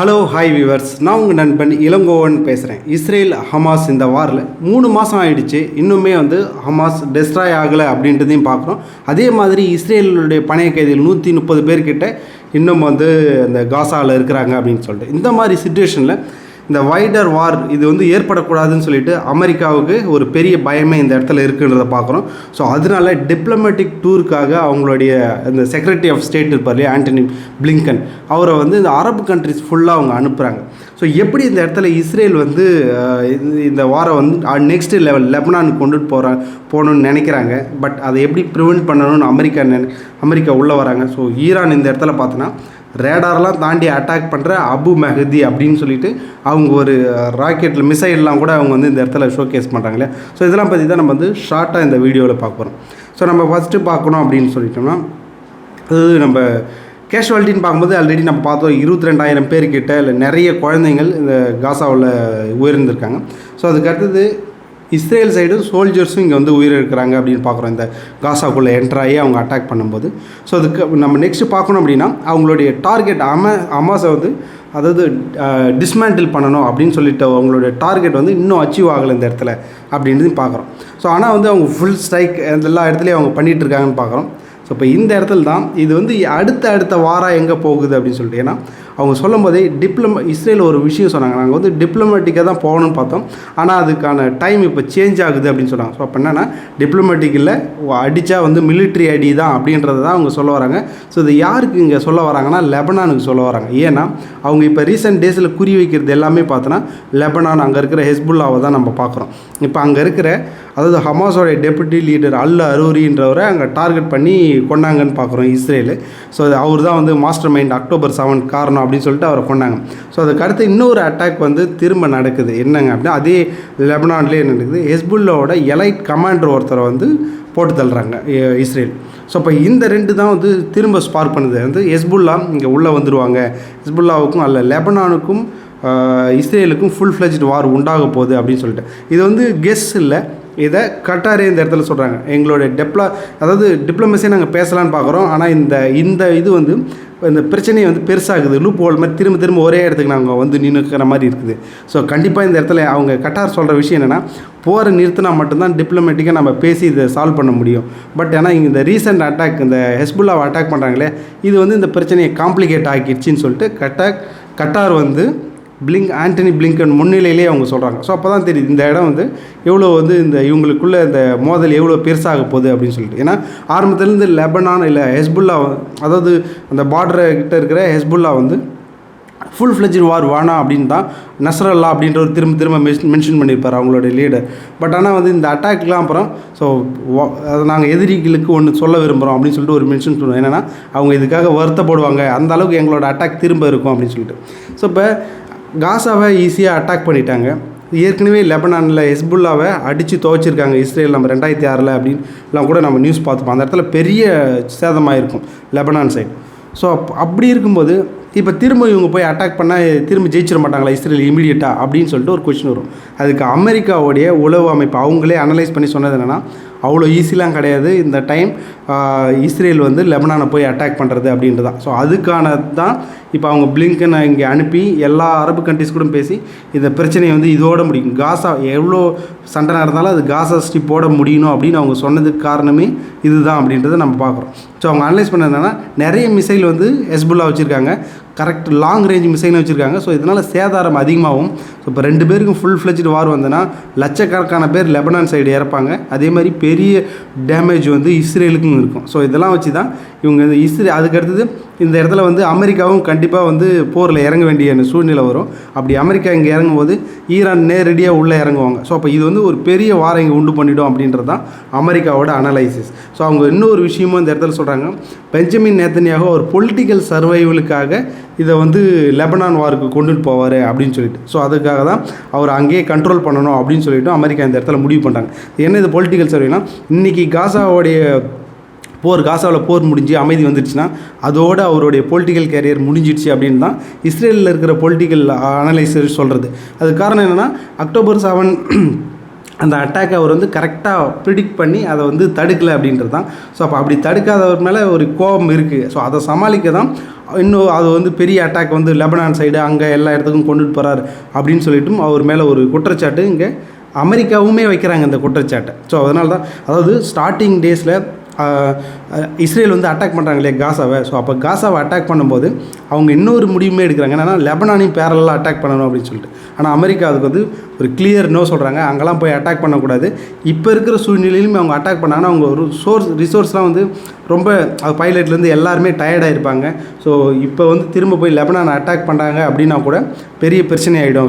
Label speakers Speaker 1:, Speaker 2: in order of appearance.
Speaker 1: Hello hi viewers நான் உங்கள் நண்பன் இளங்கோவன் பேசுகிறேன் இஸ்ரேல் ஹமாஸ் இந்த வாரில் மூணு மாதம் ஆயிடுச்சு. இன்னுமே வந்து ஹமாஸ் டெஸ்ட்ராய் ஆகலை அப்படின்றதையும் பார்க்குறோம். அதே மாதிரி இஸ்ரேலுடைய பணைய கைதிகள் நூற்றி முப்பது பேர்கிட்ட இன்னும் வந்து அந்த காசாவில் இருக்கிறாங்க அப்படின்னு சொல்லிட்டு. இந்த மாதிரி சுச்சுவேஷனில் இந்த வைடர் வார் இது வந்து ஏற்படக்கூடாதுன்னு சொல்லிட்டு அமெரிக்காவுக்கு ஒரு பெரிய பயமே இந்த இடத்துல இருக்குன்றத பார்க்குறோம். ஸோ அதனால டிப்ளமேட்டிக் டூருக்காக அவங்களுடைய இந்த செக்ரட்டரி ஆஃப் ஸ்டேட் இருப்பார் இல்லையா ஆண்டனி பிளிங்கன் அவரை வந்து இந்த அரபு கண்ட்ரிஸ் ஃபுல்லாக அவங்க அனுப்புகிறாங்க ஸோ எப்படி இந்த இடத்துல இஸ்ரேல் வந்து இந்த- வாரம் வந்து நெக்ஸ்ட் லெவல் லெபனானுக்கு கொண்டுட்டு போகிற போகணும்னு நினைக்கிறாங்க. பட் அதை எப்படி ப்ரிவெண்ட் பண்ணணும்னு அமெரிக்கா நினை அமெரிக்கா உள்ளே வராங்க. ஸோ ஈரான் இந்த இடத்துல பார்த்தோன்னா ரேடார்லாம் தாண்டி அட்டாக் பண்ணுற அபு மெஹதி அப்படின்னு சொல்லிட்டு அவங்க ஒரு ராக்கெட்டில் மிசைல்லாம் கூட அவங்க வந்து இந்த இடத்துல ஷோகேஸ் பண்ணுறாங்களே ஸோ இதெல்லாம் பற்றி தான் நம்ம வந்து ஷார்ட்டாக இந்த வீடியோவில் பார்க்க போகிறோம் ஸோ நம்ம ஃபஸ்ட்டு பார்க்கணும் அப்படின்னு சொல்லிட்டோம்னா அது நம்ம கேஷுவாலிட்டின்னு பார்க்கும்போது ஆல்ரெடி நம்ம பார்த்தோம் இருபத்தி ரெண்டாயிரம் பேர்கிட்ட இல்லை நிறைய குழந்தைங்கள் இந்த காசாவில் உயிர்ந்திருக்காங்க ஸோ அதுக்கு அடுத்தது இஸ்ரேல் சைடு சோல்ஜர்ஸும் இங்கே வந்து உயிரிழக்கிறாங்க அப்படின்னு பார்க்குறோம். இந்த காசாக்குள்ளே என்ட்ராகி அவங்க அட்டாக் பண்ணும்போது. ஸோ அதுக்கு நம்ம நெக்ஸ்ட்டு பார்க்கணும் அப்படின்னா அவங்களுடைய டார்கெட் அம அமாஸை வந்து அதாவது டிஸ்மேண்டில் பண்ணணும் அப்படின்னு சொல்லிட்டு அவங்களுடைய டார்கெட் வந்து இன்னும் அச்சீவ் ஆகலை இந்த இடத்துல அப்படின்றது பார்க்குறோம். ஸோ ஆனால் வந்து அவங்க ஃபுல் ஸ்ட்ரைக் எல்லா இடத்துலையும் அவங்க பண்ணிகிட்டு இருக்காங்கன்னு பார்க்குறோம். ஸோ இப்போ இந்த இடத்துல தான் இது வந்து அடுத்த அடுத்த வாரம் எங்கே போகுது அப்படின்னு சொல்லிட்டு ஏன்னா அவங்க சொல்லும் போதே டிப்ளம இஸ்ரேல் ஒரு விஷயம் சொன்னாங்க. நாங்கள் வந்து டிப்ளமேட்டிக்காக தான் போகணும்னு பார்த்தோம். ஆனால் அதுக்கான டைம் இப்போ சேஞ்ச் ஆகுது அப்படின்னு சொன்னாங்க. ஸோ அப்போ என்னென்னா டிப்ளமேட்டிக்கில் அடித்தா வந்து மிலிட்ரி அடி தான் அப்படின்றத தான் அவங்க சொல்ல வராங்க. ஸோ இது யாருக்கு இங்கே சொல்ல வராங்கன்னா லெபனானுக்கு சொல்ல வராங்க. ஏன்னா அவங்க இப்போ ரீசெண்ட் டேஸில் குறி வைக்கிறது எல்லாமே பார்த்தோன்னா லெபனான் அங்கே இருக்கிற ஹெஸ்புல்லாவை தான் நம்ம பார்க்குறோம். இப்போ அங்கே இருக்கிற அதாவது ஹமாஸோடைய டெபுட்டி லீடர் அல் அரூரின்றவரை அங்கே டார்கெட் பண்ணி கொண்டாங்கன்னு பார்க்குறோம் இஸ்ரேலு. ஸோ அவர் தான் வந்து மாஸ்டர் மைண்ட் அக்டோபர் செவன் காரணம் அப்படின்னு சொல்லிட்டு அவரை கொண்டாங்க. ஸோ அதுக்கு அடுத்து இன்னொரு அட்டாக் வந்து திரும்ப நடக்குது. என்னங்க அப்படின்னா அதே லெபனான்லேயே நடக்குது? ஹெஸ்புல்லோட எலைட் கமாண்டர் ஒருத்தரை வந்து போட்டு தள்ளுறாங்க இஸ்ரேல். ஸோ இப்போ இந்த ரெண்டு தான் வந்து திரும்ப ஸ்பார்க் பண்ணுது. வந்து ஹெஸ்புல்லா இங்கே உள்ளே வந்துடுவாங்க ஹெஸ்புல்லாவுக்கும் அல்ல லெபனானுக்கும் இஸ்ரேலுக்கும் ஃபுல் ஃப்ளெஜ்டு வார் உண்டாக போகுது அப்படின்னு சொல்லிட்டு. இது வந்து கெஸ் இல்லை. இதை கட்டாரே இந்த இடத்துல சொல்கிறாங்க எங்களோட டெப்ளா அதாவது டிப்ளமசியை நாங்கள் பேசலான்னு பார்க்குறோம் ஆனால் இந்த இந்த இது வந்து இந்த பிரச்சனையை வந்து பெருசாகுது. லூப் ஹோல் மாதிரி திரும்ப திரும்ப ஒரே இடத்துக்கு நாங்கள் வந்து நின்றுக்கிற மாதிரி இருக்குது. ஸோ கண்டிப்பாக இந்த இடத்துல அவங்க கட்டார் சொல்கிற விஷயம் என்னென்னா போரை நிறுத்தினா மட்டும்தான் டிப்ளமேட்டிக்காக நம்ம பேசி இதை சால்வ் பண்ண முடியும். பட் ஆனால் இங்கே இந்த ரீசெண்ட் அட்டாக் இந்த ஹெஸ்புல்லாவை அட்டாக் பண்ணுறாங்களே இது வந்து இந்த பிரச்சனையை காம்ப்ளிகேட் ஆக்கிடுச்சின்னு சொல்லிட்டு கட்டாக் கட்டார் வந்து பிளிங்க் ஆண்டனி பிளிங்கன் முன்னிலையிலே அவங்க சொல்கிறாங்க ஸோ அப்போ தான் தெரியுது இந்த இடம் வந்து எவ்வளோ வந்து இந்த இவங்களுக்குள்ளே இந்த மோதல் எவ்வளோ பெருசாக போகுது அப்படின்னு சொல்லிட்டு. ஏன்னா ஆரம்பத்துலேருந்து லெபனான் இல்லை ஹெஸ்புல்லா அதாவது அந்த பார்டரை கிட்ட இருக்கிற ஹெஸ்புல்லா வந்து ஃபுல் ஃப்ளெஜ் வார் வானா அப்படின்னு தான் நஸ்ரல்லா அப்படின்ற ஒரு திரும்ப திரும்ப மென்ஷன் மென்ஷன் பண்ணியிருப்பார் அவங்களோட லீடர் பட் ஆனால் வந்து இந்த அட்டாக்லாம் அப்புறம் ஸோ அதை நாங்கள் எதிரிகளுக்கு ஒன்று சொல்ல விரும்புகிறோம் அப்படின்னு சொல்லிட்டு ஒரு மென்ஷன் சொல்லுவோம் என்னென்னா அவங்க இதுக்காக வருத்தப்படுவாங்க அந்த அளவுக்கு எங்களோட அட்டாக் திரும்ப இருக்கும் அப்படின்னு சொல்லிட்டு. ஸோ இப்போ காசாவை ஈஸியாக அட்டாக் பண்ணிட்டாங்க. ஏற்கனவே லெபனானில் ஹெஸ்புல்லாவை அடித்து துவைச்சிருக்காங்க இஸ்ரேல் நம்ம ரெண்டாயிரத்தி ஆறில் அப்படின்லாம் கூட நம்ம நியூஸ் பார்த்துப்போம். அந்த இடத்துல பெரிய சேதமாக இருக்கும் லெபனான் சைடு ஸோ அப் அப்படி இருக்கும்போது இப்போ திரும்ப இவங்க போய் அட்டாக் பண்ணால் திரும்ப ஜெயிச்சிட மாட்டாங்களா இஸ்ரேல் இமீடியட்டாக அப்படின்னு சொல்லிட்டு ஒரு கொஷின் வரும். அதுக்கு அமெரிக்காவுடைய உளவு அமைப்பு அவங்களே அனலைஸ் பண்ணி சொன்னது என்னென்னா அவ்வளோ ஈஸிலாம் கிடையாது. இந்த டைம் இஸ்ரேல் வந்து லெபனானை போய் அட்டாக் பண்ணுறது அப்படின்றது தான் ஸோ அதுக்கான தான் இப்போ அவங்க பிளிங்கனை இங்கே அனுப்பி எல்லா அரபு கண்ட்ரிஸ் கூட பேசி இந்த பிரச்சனையை வந்து இதோட முடியும். காசா எவ்வளோ சண்டை நடந்தாலும் அது காசா போட முடியணும் அப்படின்னு அவங்க சொன்னதுக்கு காரணமே இதுதான் அப்படின்றத நம்ம பார்க்குறோம். ஸோ அவங்க அனலைஸ் பண்ணது நிறைய மிசைல் வந்து ஹெஸ்புல்லா வச்சுருக்காங்க. கரெக்ட் லாங் ரேஞ்ச் மிசைனை வச்சுருக்காங்க. ஸோ இதனால் சேதாரம் அதிகமாகும். ஸோ இப்போ ரெண்டு பேருக்கும் ஃபுல் ஃப்ளெஜ்டு வார் வந்ததுன்னா லட்சக்கணக்கான பேர் லெபனான் சைடு இறப்பாங்க. அதே மாதிரி பெரிய டேமேஜ் வந்து இஸ்ரேலுக்கும் இருக்கும். ஸோ இதெல்லாம் வச்சு தான் இவங்க இஸ்ரே அதுக்கு அடுத்தது இந்த இடத்துல வந்து அமெரிக்காவும் கண்டிப்பாக வந்து போரில் இறங்க வேண்டிய சூழ்நிலை வரும். அப்படி அமெரிக்கா இங்கே இறங்கும்போது ஈரான் நேரடியாக உள்ளே இறங்குவாங்க. ஸோ அப்போ இது வந்து ஒரு பெரிய வாரம் இங்கே உண்டு பண்ணிடும் அப்படின்றது தான் அமெரிக்காவோட அனலைசிஸ் ஸோ அவங்க இன்னொரு விஷயமும் இந்த இடத்துல சொல்கிறாங்க பெஞ்சமின் நேத்தனியாக ஒரு பொலிட்டிக்கல் சர்வைவலுக்காக இதை வந்து லெபனான் வாருக்கு கொண்டுட்டு போவார் அப்படின்னு சொல்லிட்டு. ஸோ அதுக்காக தான் அவர் அங்கேயே கண்ட்ரோல் பண்ணணும் அப்படின்னு சொல்லிட்டு அமெரிக்கா இந்த இடத்துல முடிவு பண்ணுறாங்க என்ன இது பொலிட்டிக்கல் சர்வேனா இன்றைக்கி காசாவோடைய போர் காசாவில் போர் முடிஞ்சு அமைதி வந்துடுச்சுன்னா அதோட அவருடைய பொலிட்டிக்கல் கேரியர் முடிஞ்சிடுச்சு அப்படின்னு தான் இஸ்ரேலில் இருக்கிற பொலிட்டிக்கல் அனலைசர் சொல்கிறது அது காரணம் என்னென்னா அக்டோபர் செவன் அந்த அட்டாக்கை அவர் வந்து கரெக்டாக ப்ரிடிக்ட் பண்ணி அதை வந்து தடுக்கலை அப்படின்றது தான். ஸோ அப்போ அப்படி தடுக்காதவர் மேலே ஒரு கோபம் இருக்குது ஸோ அதை சமாளிக்க தான் இன்னும் அது வந்து பெரிய அட்டாக் வந்து லெபனான் சைடு அங்கே எல்லா இடத்துக்கும் கொண்டுட்டு போகிறாரு அப்படின்னு சொல்லிட்டும் அவர் மேலே ஒரு குற்றச்சாட்டு இங்கே அமெரிக்காவுமே வைக்கிறாங்க இந்த குற்றச்சாட்டை. ஸோ அதனால தான் அதாவது ஸ்டார்டிங் டேஸில் இஸ்ரேல் வந்து அட்டாக் பண்ணுறாங்க இல்லையா காசாவை? ஸோ அப்போ காசாவை அட்டாக் பண்ணும்போது அவங்க இன்னொரு முடிவுமே எடுக்கிறாங்க. என்னென்னா லெபனானையும் பேரலாக அட்டாக் பண்ணணும் அப்படின்னு சொல்லிட்டு. ஆனால் அமெரிக்கா அதுக்கு வந்து ஒரு கிளியர் நோ சொல்கிறாங்க அங்கெல்லாம் போய் அட்டாக் பண்ணக்கூடாது. இப்போ இருக்கிற சூழ்நிலையிலும் அவங்க அட்டாக் பண்ணாங்கன்னா அவங்க ஒரு சோர்ஸ் ரிசோர்ஸ்லாம் வந்து ரொம்ப அது பைலட்லேருந்து எல்லாருமே டயர்டாக இருப்பாங்க ஸோ இப்போ வந்து திரும்ப போய் லெபனான் அட்டாக் பண்ணுறாங்க அப்படின்னா கூட பெரிய பிரச்சனை ஆகிடும்